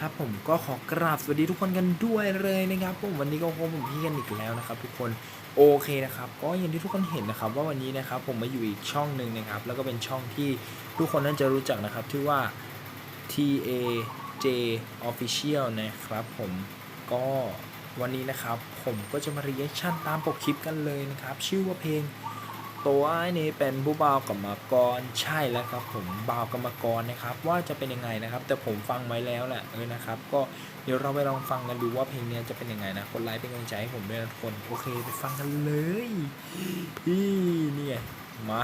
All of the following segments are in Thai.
ครับผมก็ขอกราบสวัสดีทุกคนกันด้วยเลยนะครับผมวันนี้ก็พบผมพี่กันอีกแล้วนะครับ ทุกคนโอเคนะครับก็อย่างที่ทุกคนเห็นนะครับ ว่าวันนี้นะครับผมมาอยู่อีกช่องหนึ่งนะครับ แล้วก็เป็นช่องที่ทุกคนน่าจะรู้จักนะครับชื่อว่า TAJ Official นะครับ ผมก็วันนี้นะครับผมก็จะมา reaction ตามปกคลิปกันเลยนะครับ ชื่อว่าเพลง ตัวนี้เป็นผู้บ่าวกรรมกรใช่แล้วครับผมบ่าวกรรมกรนะครับ ว่าจะเป็นยังไงนะครับ แต่ผมฟังไว้แล้วแหละเออนะครับ ก็เดี๋ยวเราไปลองฟังกันดูว่าเพลงนี้จะเป็นยังไงนะคนไลค์เป็นกำลังใจให้ผมด้วยนะทุกคนโอเคไปฟังกันเลยพี่เนี่ยมา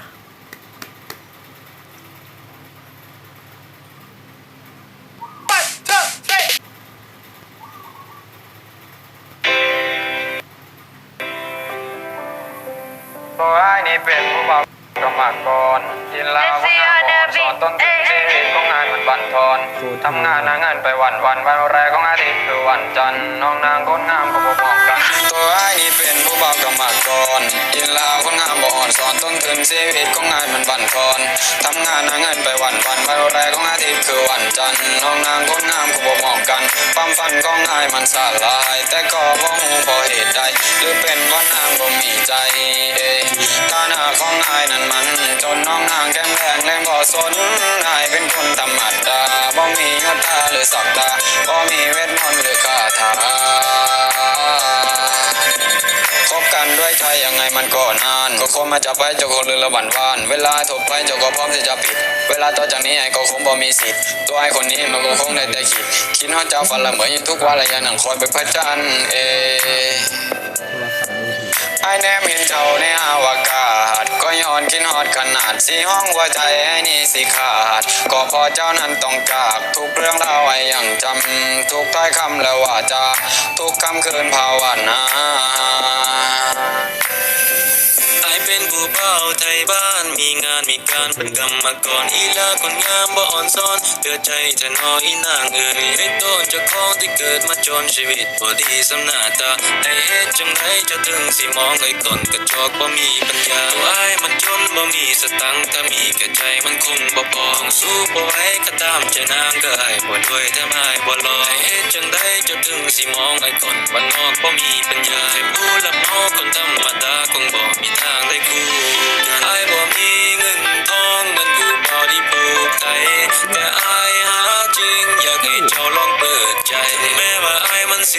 เป็นผู้บ่ากรรมกรกินล้าก็งานบ่อนสอนต้นทุนชีวิตของงานมันบันทอนทำงานหาเงินไปวันวันวันแรกของอาทิตย์คือวันจันทร์น้องนางคนงามก็บอกกันตัวไอ้นี่เป็นผู้บ่ากรรมกรกินล้าคนงามบ่อนสอนต้นทุนชีวิตของงานมันบันทอนทำงานหาเงินไปวันวันวันแรกของอาทิตย์คือวันจันทร์น้องนางคนงามก็บอกกันความฝันของอายมันสลาย แต่ก็บ่ฮู้พราะเหตุใดหรือเป็นว่านางบ่ สนนายเป็นคนธรรมดาบ่มียศตาหรือศักดาบ่มีเวทมนต์หรือคาถาคบกันด้วยใจยังไงมันก็นาน ก็คงมาจับไปเจ้าคนลือละวันวาน เวลาถบไปเจ้าก็พร้อมที่จะปิด เวลาต่อจากนี้ไอ้ก็คงบ่มีสิทธิ์ ตัวไอ้คนนี้มันก็คงได้แต่คิด คิดฮอดเจ้าฝันละเหมือนยู่ทุกวันละยังนั่งคอยไปพระจันทร์เอ ไอแนมเห็นเจ้าในอวกาศ ก็ย้อนคิดฮอดขนาดสีห้องหัวใจไอ้นี่สิขาด ก็พอเจ้านั้นต้องจากทุกเรื่องราวไอ้ยังจำ ทุกถ้อยคำและว่าจาทุกคำคืนภาวนา เป็นผู้เบาวไทยบ้านมีงานมีการเป็นกรรมกรอีลาคนงามบ่อ่อนซ้อนเตือใจเธอนออีนางเอ๋ยเป็นต้นจ้าของที่เกิดมาจนชีวิตบ่ดีสำนาตาไอเฮ็ดจังไดจะถึงสิมองไอ้ก่อนกระจอกบ่มีปัญญาตัวไอมันจนบ่มีสตังค์ถ้ามีแก่ใจมันคงบ่พอสู้บ่ไหวก็ตามใจนางก็ไอ้บ่ด้วยแต่ไม้บ่รอไอเฮ็ดจังไดจะถึงสิมองไอ้ก่อนบ้านนอกบ่มีปัญญาให้ผู้ละมอคนธรรมดา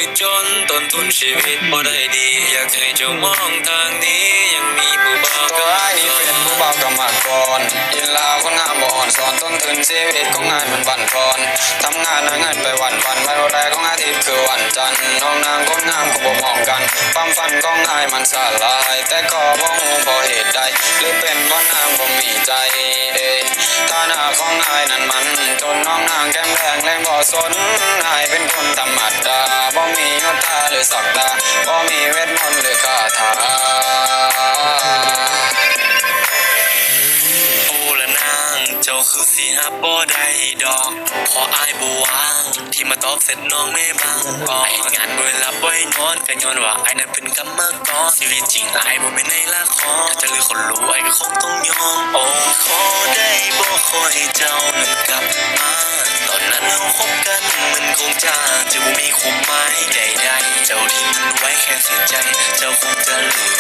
ิจนต้นทุนชีวิตบ่ได้ดี อยากให้เจ้ามองทางนี้ยังมีผู้บ่าวตัวไอ้นี่เป็นผู้บ่าวกรรมกรยินลาวคนงามบ่อ่อนสอนต้นทุนชีวิตของงานมันบั่นทอนทำงานหาเงินไปวันวันวันแรกของอาทิตย์คือวันจันทร์น้องนางคนงามก็บ่มองกันความฝันของอายมันสลาย แต่ก็บ่ฮู้เพราะเหตุใดหรือเป็นว่านางบ่มีใจางเจ้าคือสิฮับบ่ได้ดอกพออายบ่วาง ที่มาตอบเสร็จน้องไม่บางก็ไองานบ่ได้รับบ่ได้นอนก็ย้อนว่าไอ้นั้นเป็นกรรมกรชีวิตจริงไอ้บ่เป็นในละครถ้าจะลือคนรู้ไอ้ก็คงต้องยอมโอ้ขอได้บ่ขอให้เจ้านั้นกลับมาตอนนั้นเราคบกันมันคงจะจะบ่มีความหมายใดๆเจ้าที่มันไว้แค่เสียใจ เจ้าคงจะลืม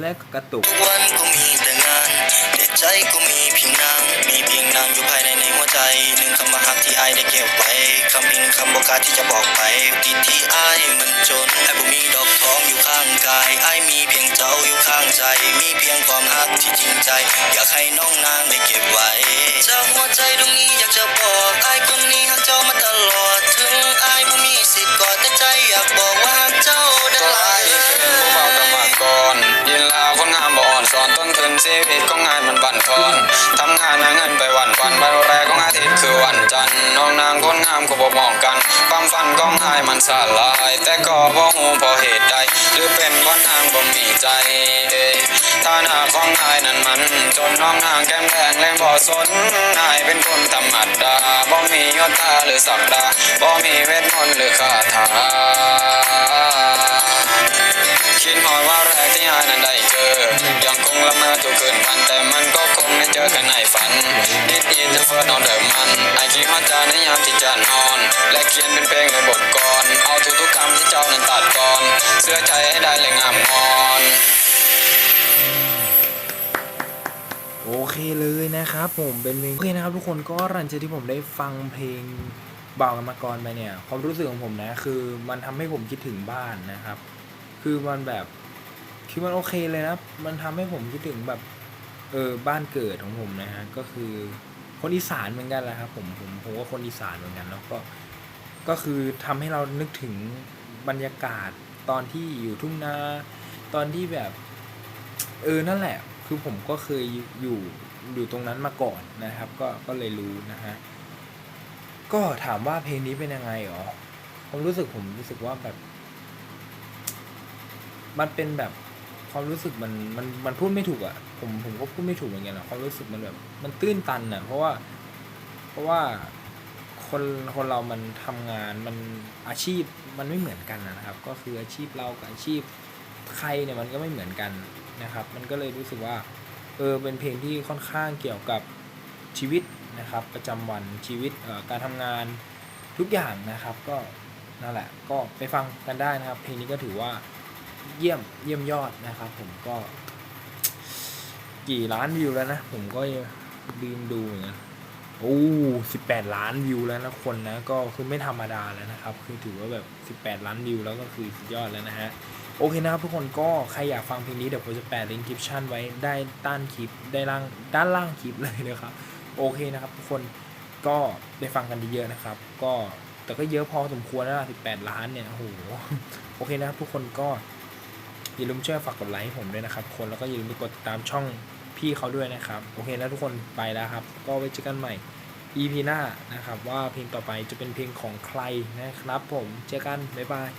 และกระตุกทุกวันก็มีแต่งานแต่ใจก็มีเพียงนางมีเพียงนางอยู่ภายในในหัวใจหนึ่งคำว่าฮักที่อายได้เก็บไว้คำพิงคำบอกกล้าที่จะบอกไปติดที่อายมันจนไอ้บ่มีดอกทองอยู่ข้างกายไอ้มีเพียงเจ้าอยู่ข้างใจ มีเพียงความฮักที่จริงใจ อยากให้น้องนางได้เก็บไว้จากหัวใจตรงนี้ ชีวิตของงานมันบั่นทอนทำงานหาเงินไปวันวันวันแรกของอาทิตย์คือวันจันทร์น้องนางคนงามก็บ่มองกัน ความฝันของอายมันสลาย แต่ก็บ่ฮู้เพราะเหตุใด หรือเป็นว่านางบ่มีใจเอ้ยฐานะของอายนั้นมัน จนน้องนางแก้มแดงแรงบ่สนอายเป็นคนธรรมดาบ่มียศตาหรือศักดาบ่มีเวทมนต์หรือคาถา มันแต่มันก็คงไม่เจอกันในฝัน It is the first of the ธอมันไอคิดฮอจาในยามที่จะนอน และเขียนเป็นเพลงในบทกรเอาทุกๆคำที่เจ้านั้นตัดกรเสื้อใจให้ได้เลยงามงอนโอเคเลยนะครับผมเป็นเพลงโอเคนะครับทุกคนก็รันเจที่ผมได้ฟังเพลงเบากันมาก่อนไปเนี่ย ความรู้สึกของผมนะ คือมันทำให้ผมคิดถึงบ้านนะครับ คือมันแบบคือมันโอเคเลยนะ มันทำให้ผมคิดถึงแบบ เออบ้านเกิดของผมนะฮะก็คือคนอีสานเหมือนกันแหละครับผมผมผมว่าคนอีสานเหมือนกันแล้วก็ก็คือทำให้เรานึกถึงบรรยากาศตอนที่อยู่ทุ่งนาตอนที่แบบ เออนั่นแหละ คือผมก็เคยอยู่อยู่ตรงนั้นมาก่อนนะครับ ก็ก็เลยรู้นะฮะก็ถามว่าเพลงนี้เป็นยังไงหรอผมรู้สึกผมรู้สึกว่าแบบ มันเป็นแบบความรู้สึกมันมันมันพูดไม่ถูกอะ่ะ ผมผมก็พูดไม่ถูกเหมือนกันอะความรู้สึกมันแบบมันตื้นตันอะ่ะเพราะว่า เพราะว่าคนคนเรามันทำงานมันอาชีพมันไม่เหมือนกันนะครับ ก็คืออาชีพเรากับอาชีพใครเนี่ยมันก็ไม่เหมือนกันนะครับ มันก็เลยรู้สึกว่าเออเป็นเพลงที่ค่อนข้างเกี่ยวกับชีวิตนะครับ ประจำวันชีวิตการทำงานทุกอย่างนะครับก็นั่นแหละก็ไปฟังกันได้นะครับ เพลงนี้ก็ถือว่าเยี่ยมเยี่ยมยอดนะครับ ผมก็ กี่ล้านวิวแล้วนะ ผมก็ลืมดูเหมือนกันโอ้สิบแปดล้านวิวแล้วนะคนนะ ก็คือไม่ธรรมดาแล้วนะครับ คือถือว่าแบบสิบแปดล้านวิวแล้วก็คือสุดยอดแล้วนะฮะ โอเคนะครับทุกคนก็ใครอยากฟังเพลงนี้เดี๋ยวผมจะแปะลิงก์คลิปชั่นไว้ได้ด้านคลิปได้ล่างด้านล่างคลิปเลยนะครับ โอเคนะครับทุกคนก็ได้ฟังกันเยอะนะครับ ก็แต่ก็เยอะพอสมควรแล้วสิบแปดล้านเนี่ยโอ้โหโอเคนะครับทุกคนก็ อย่าลืมช่วยฝากกดไลค์ให้ผมด้วยนะครับคนแล้วก็อย่าลืมไปกดติดตามช่องพี่เขาด้วยนะครับ โอเคแล้วทุกคนไปแล้วครับ ก็ไว้เจอกันใหม่ EP หน้านะครับ ว่าเพลงต่อไปจะเป็นเพลงของใครนะครับ ผมเจอกันบ๊ายบาย